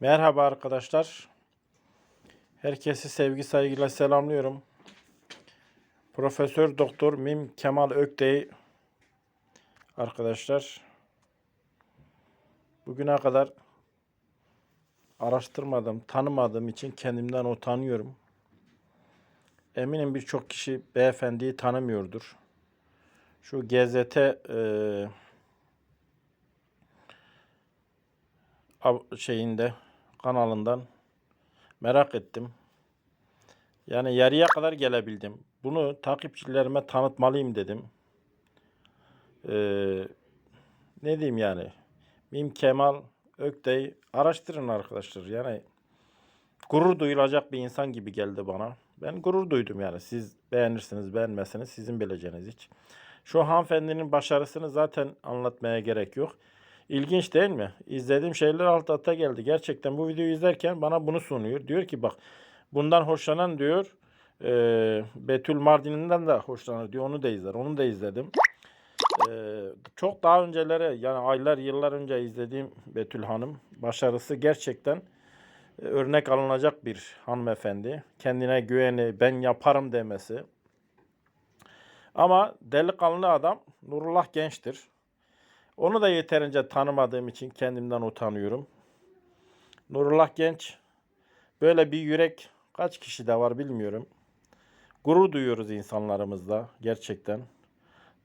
Merhaba arkadaşlar. Herkesi sevgi saygıyla selamlıyorum. Profesör Doktor Mim Kemal Ökday arkadaşlar. Bugüne kadar araştırmadım, tanımadığım için kendimden utanıyorum. Eminim birçok kişi beyefendiyi tanımıyordur. Şu GZT ab- şeyinde kanalından merak ettim. Yani yarıya kadar gelebildim. Bunu takipçilerime tanıtmalıyım dedim. Ee, ne diyeyim yani? Mim Kemal Ökday araştırın arkadaşlar. Yani gurur duyulacak bir insan gibi geldi bana. Ben gurur duydum yani. Siz beğenirsiniz, beğenmezsiniz sizin bileceğiniz hiç. Şu hanımefendinin başarısını zaten anlatmaya gerek yok. İlginç değil mi? İzlediğim şeyler alt alta geldi. Gerçekten bu videoyu izlerken bana bunu sunuyor. Diyor ki bak bundan hoşlanan diyor e, Betül Mardin'inden de hoşlanır diyor. Onu da izler. Onu da izledim. E, çok daha öncelere yani aylar yıllar önce izlediğim Betül Hanım başarısı gerçekten e, örnek alınacak bir hanımefendi. Kendine güveni, ben yaparım demesi. Ama delikanlı adam Nurullah Genç'tir. Onu da yeterince tanımadığım için kendimden utanıyorum. Nurullah Genç böyle bir yürek kaç kişide var bilmiyorum. Gurur duyuyoruz insanlarımızla gerçekten.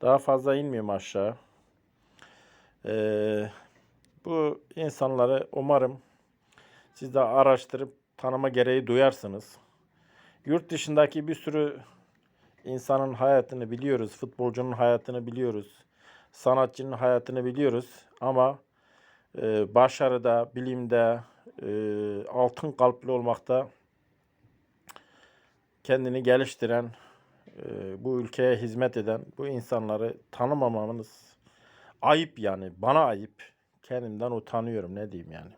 Daha fazla inmiyorum aşağı. Ee, bu insanları umarım siz de araştırıp tanıma gereği duyarsınız. Yurt dışındaki bir sürü insanın hayatını biliyoruz, futbolcunun hayatını biliyoruz, sanatçının hayatını biliyoruz ama e, başarıda, bilimde, e, altın kalpli olmakta kendini geliştiren, e, bu ülkeye hizmet eden bu insanları tanımamamız ayıp yani. Bana ayıp. Kendimden utanıyorum ne diyeyim yani.